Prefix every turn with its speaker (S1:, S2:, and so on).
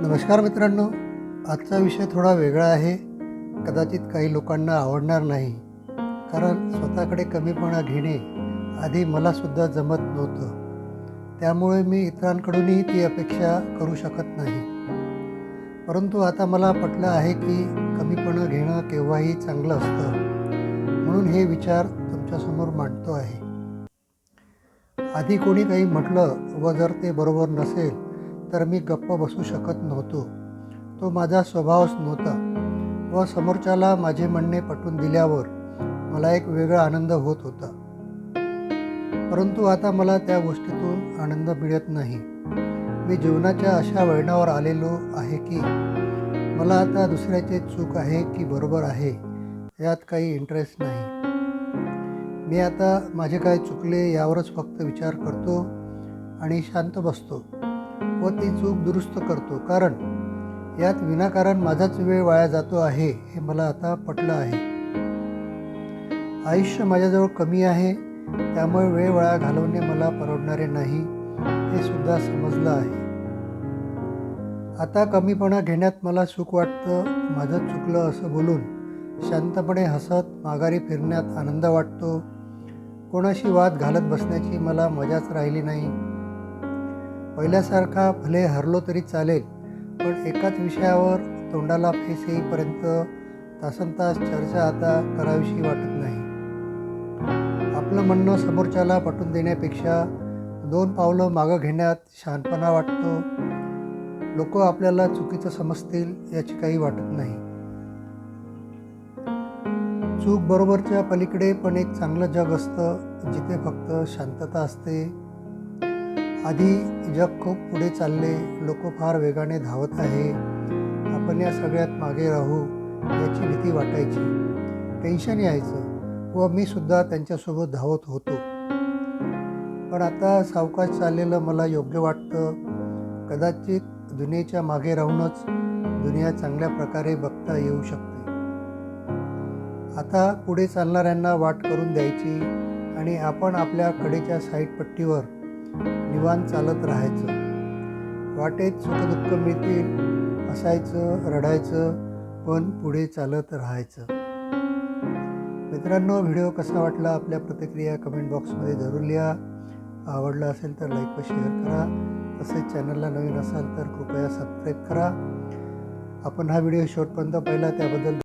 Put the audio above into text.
S1: नमस्कार मित्रांनो आजचा विषय थोडा वेगळा आहे. कदाचित काही लोकांना आवडणार नाही. कारण स्वतःकडे कमीपणा घेणे आधी मलासुद्धा जमत नव्हतं. त्यामुळे मी इतरांकडूनही ती अपेक्षा करू शकत नाही. परंतु आता मला पटलं आहे की कमीपणा घेणं केव्हाही चांगलं असतं. म्हणून हे विचार तुमच्यासमोर मांडतो आहे. आधी कोणी काही म्हटलं व जर ते बरोबर नसेल तर मी गप्प बसू शकत नव्हतो. तो माझा स्वभावच नव्हता. व समोरच्याला माझे म्हणणे पटवून दिल्यावर मला एक वेगळा आनंद होत होता. परंतु आता मला त्या गोष्टीतून आनंद मिळत नाही. मी जीवनाच्या अशा वळणावर आलेलो आहे की मला आता दुसऱ्याचे चूक आहे की बरोबर आहे यात काही इंटरेस्ट नाही. मी आता माझे काय चुकले यावरच फक्त विचार करतो आणि शांत बसतो. व ती चूक दुरुस्त करतो. कारण यात विनाकारण माझाच वेळ वाया जातो आहे हे मला आता पटलं आहे. आयुष्य माझ्याजवळ कमी आहे त्यामुळे वेळ वाया घालवणे मला परवडणारे नाही हे सुद्धा समजलं आहे. आता कमीपणा घेण्यात मला सुख वाटतं माझं चुकलं असं बोलून शांतपणे हसत माघारी फिरण्यात आनंद वाटतो. कोणाशी वाद घालत बसण्याची मला मजाच राहिली नाही. पहिल्यासारखा भले हरलो तरी चालेल पण एकाच विषयावर तोंडाला फेस येईपर्यंत तासनतास चर्चा आता करावीशी वाटत नाही. आपलं म्हणणं समोरच्याला पटून देण्यापेक्षा दोन पावलं मागं घेण्यात शहाणपणा वाटतो. लोक आपल्याला चुकीचं समजतील याची काही वाटत नाही. चूक बरोबरच्या पलीकडे पण एक चांगलं जग असतं जिथे फक्त शांतता असते. आधी जग खूप पुढे चालले लोक फार वेगाने धावत आहे. आपण या सगळ्यात मागे राहू याची भीती वाटायची. टेन्शन यायचं. व मी सुद्धा त्यांच्यासोबत धावत होतो. पण आता सावकाश चाललेलं मला योग्य वाटतं. कदाचित दुनियेच्या मागे राहूनच दुनिया चांगल्या प्रकारे बघता येऊ शकते. आता पुढे चालणाऱ्यांना वाट करून द्यायची आणि आपण आपल्या कडेच्या साईड निवान चालत राहायचं. वाटेत सुखदुःख मिळतील हसायचं रडायचं पण पुढे चालत राहायचं. मित्रांनो व्हिडिओ कसा वाटला आपल्या प्रतिक्रिया कमेंट बॉक्समध्ये जरूर लिहा. आवडला असेल तर लाईक व शेअर करा. तसेच चॅनलला नवीन असाल तर कृपया सबस्क्राईब करा. आपण हा व्हिडिओ शेवटपर्यंत पाहिला त्याबद्दल